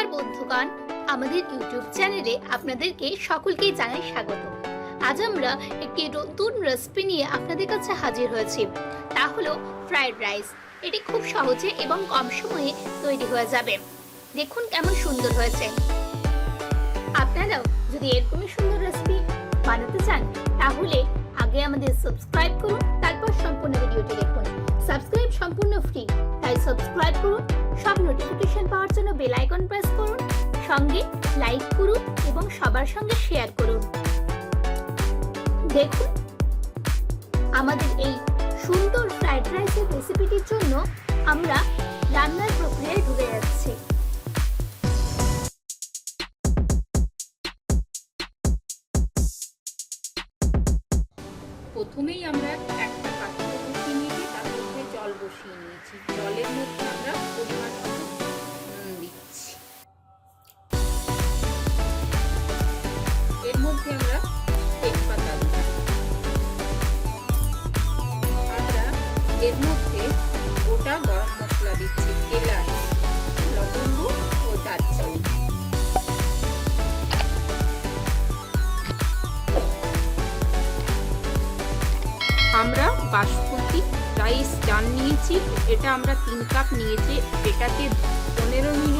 নমস্কার বন্ধুগণ। আমাদের ইউটিউব চ্যানেলে আপনাদেরকে সকলকেই জানাই স্বাগত। আজ আমরা একটি নতুন রেসিপি নিয়ে আপনাদের কাছে হাজির হয়েছি। তা হলো ফ্রাইড রাইস এটি খুব সহজে এবং কম সময়ে তৈরি হয়ে যাবে। দেখুন কেমন সুন্দর হয়েছে। আপনারাও যদি এরকমই সুন্দর রেসিপি বানাতে চান, তাহলে আগে আমাদের সাবস্ক্রাইব করুন, তারপর সম্পূর্ণ ভিডিওটি দেখুন। সাবস্ক্রাইব সম্পূর্ণ ফ্রি তাই সাবস্ক্রাইব করুন, সব নোটিফিকেশন পাওয়ার জন্য বেল আইকন প্রেস করুন, সঙ্গে লাইক করুন এবং সবার সঙ্গে শেয়ার করুন। দেখুন, আমাদের এই সুন্দর ফ্রাইড রাইসের রেসিপিটির জন্য আমরা রান্নার প্রক্রিয়ায় ঢুকে যাচ্ছি। প্রথমেই আমরা একটা বসিয়ে নিয়েছি। জলের মধ্যে আমরা পরিমাণ নুন দিচ্ছি। এর মধ্যে আমরা তেজপাতা আমরা এর মধ্যে গোটা গরম মশলা দিচ্ছি, এলাচ, লবঙ্গ ও দারচিনি। আমরা বাসমতি রাইস চাল নিয়েছি। এটা আমরা তিন কাপ নিয়েছি। এটাকে পনেরো মিনিট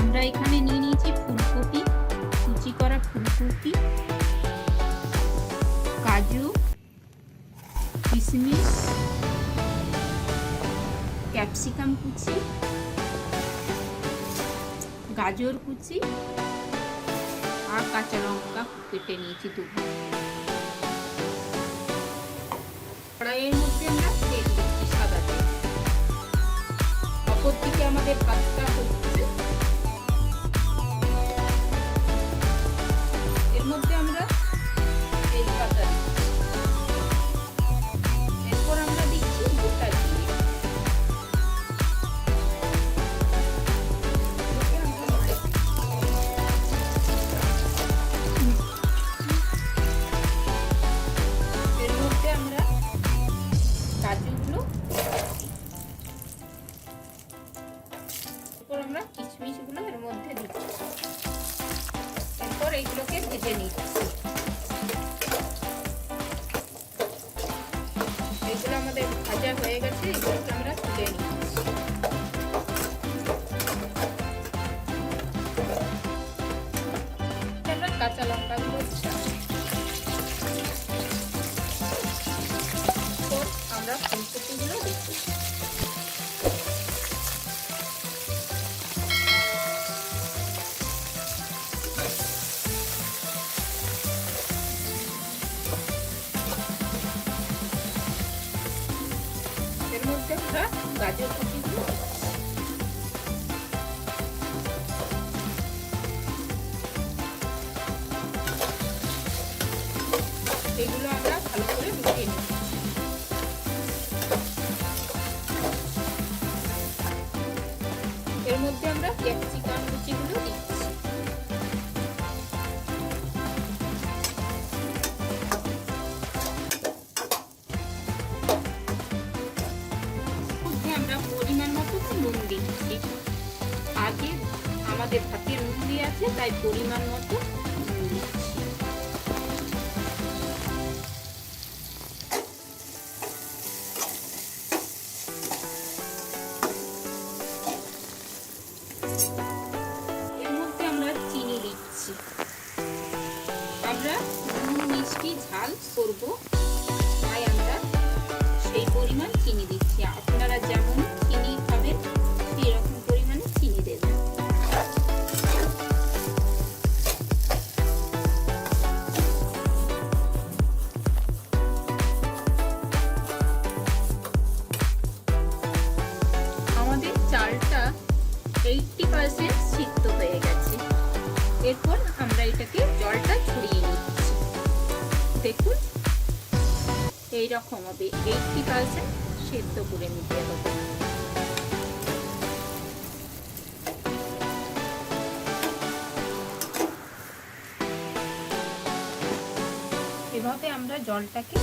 আমরা এখানে নিয়ে নিয়েছি ফুলকপি, কুচি করা ফুলকপি, কাজু, কিশমিশ, ক্যাপসিকাম কুচি, গাজর কুচি আর কাঁচা লঙ্কা কেটে নিয়েছি দু কড়াইয়ের মধ্যে আমরা তেল দিচ্ছি সাদা তেল। অপর দিকে আমাদের ভাতটা এরপর আমরা কিশমিশগুলো এর মধ্যে দিচ্ছি এরপর এইগুলোকে ভেজে নিচ্ছি এগুলো আমাদের ভাজা হয়ে গেছে, এগুলোকে আমরা তুলে নিচ্ছি গাজর কুচিগুলো। এগুলো আমরা ভালো করে মিশিয়ে নিচ্ছি এর মধ্যে আমরা ক্যাপসিকাম কুচিগুলো আমাদের নুন দিয়ে আছে, তাই পরিমাণ মতো। এর মধ্যে আমরা চিনি দিচ্ছি। আমরা নুন, মিষ্টি, ঝাল তাই আমরা সেই পরিমাণ চিনি দিচ্ছি। আপনারা যেমন এইটটি পার্সেন্ট সিদ্ধ হয়ে গেছে। এরপর আমরা এটাকে জলটা ছড়িয়ে নিচ্ছি। দেখুন এই রকম হবে। এইটটি পার্সেন্ট সেদ্ধ করে নিতে হবে। এভাবে আমরা জলটাকে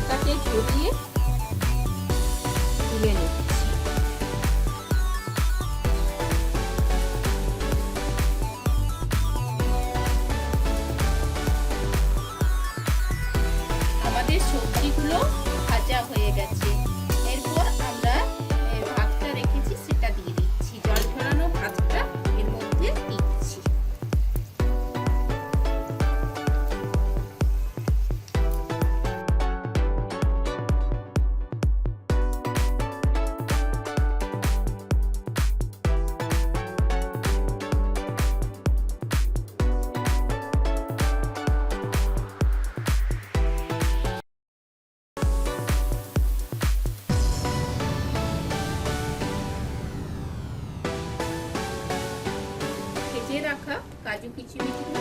জলটাকে ঝরিয়ে তুলে নিচ্ছি। আমাদের সবজিগুলো ভাজা হয়ে গেছে। ভেজে রাখা কাজু কিচমিচগুলো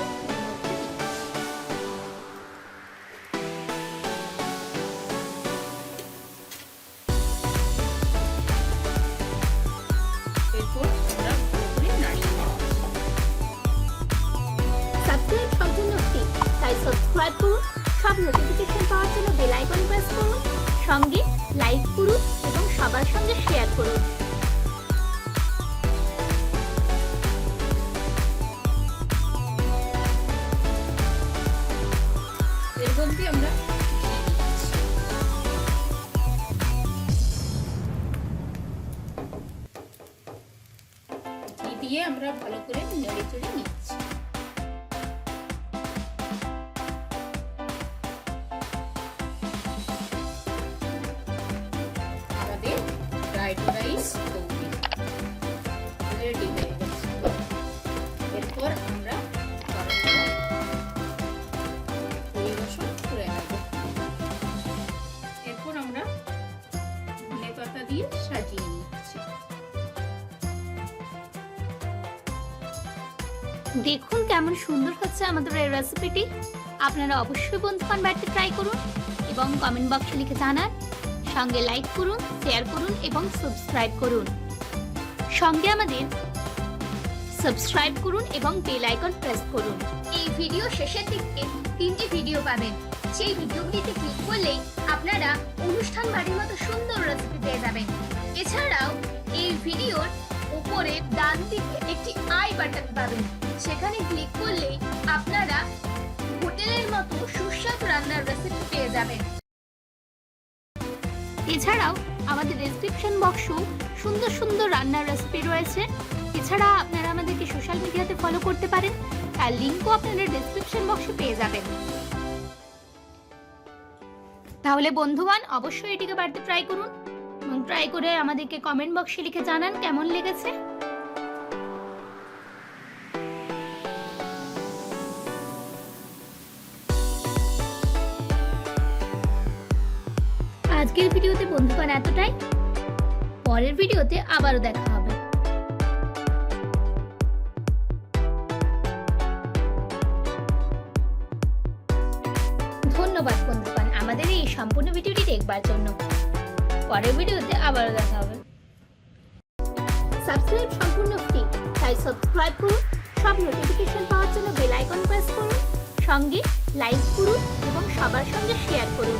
সব নোটিফিকেশন পাওয়ার জন্য বেল প্রেস করুন। সঙ্গে লাইক করুন এবং সবার সঙ্গে শেয়ার করুন। এর মধ্যে আমরা ঘি দিচ্ছি। ঘি দিয়ে আমরা ভালো করে নেড়ে চেড়ে নিচ্ছি দেখুন কেমন সুন্দর হচ্ছে আমাদের এই রেসিপিটি আপনারা অবশ্যই বন্ধুবান বাড়িতে ট্রাই করুন এবং কমেন্ট বক্সে লিখে জানান। সঙ্গে লাইক করুন শেয়ার করুন এবং সাবস্ক্রাইব করুন। সঙ্গে আমাদের সাবস্ক্রাইব করুন এবং বেল আইকন প্রেস করুন। এই ভিডিও শেষের দিকে তিনটি ভিডিও পাবেন। সেই ভিডিওগুলিতে ক্লিক করলেই আপনারা অনুষ্ঠান বাড়ির মতো সুন্দর রেসিপি পেয়ে যাবেন। এছাড়াও এই ভিডিওর উপরে ডান দিকে একটি আই বাটন পাবেন। সেখানে ক্লিক করলেই আপনারা হোটেলের মতো সুস্বাদু রান্নার রেসিপি পেয়ে যাবেন। এছাড়াও আমাদের ডেসক্রিপশন বক্সও সুন্দর সুন্দর রান্নার রেসিপি রয়েছে। এছাড়া আপনারা আমাদেরকে সোশ্যাল মিডিয়াতে ফলো করতে পারেন। তার লিঙ্কও আপনারা ডেসক্রিপশন বক্সে পেয়ে যাবেন। তাহলে বন্ধুগণ, অবশ্যই এটিকে বাড়িতে ট্রাই করুন। ট্রাই করে আমাদেরকে কমেন্ট বক্সে লিখে জানান কেমন লেগেছে। আজকের ভিডিওতে বন্ধুগণ এতটাই। পরের ভিডিওতে আবারও দেখা হবে। ধন্যবাদ বন্ধুগণ, আমাদের এই সম্পূর্ণ ভিডিওটি দেখবার জন্য। পরের ভিডিওতে আবারও দেখা হবে। সাবস্ক্রাইব সম্পূর্ণ ফ্রি, তাই সাবস্ক্রাইব করুন, সব নোটিফিকেশন পাওয়ার জন্য বেল আইকন প্রেস করুন, সঙ্গে লাইক করুন এবং সবার সঙ্গে শেয়ার করুন।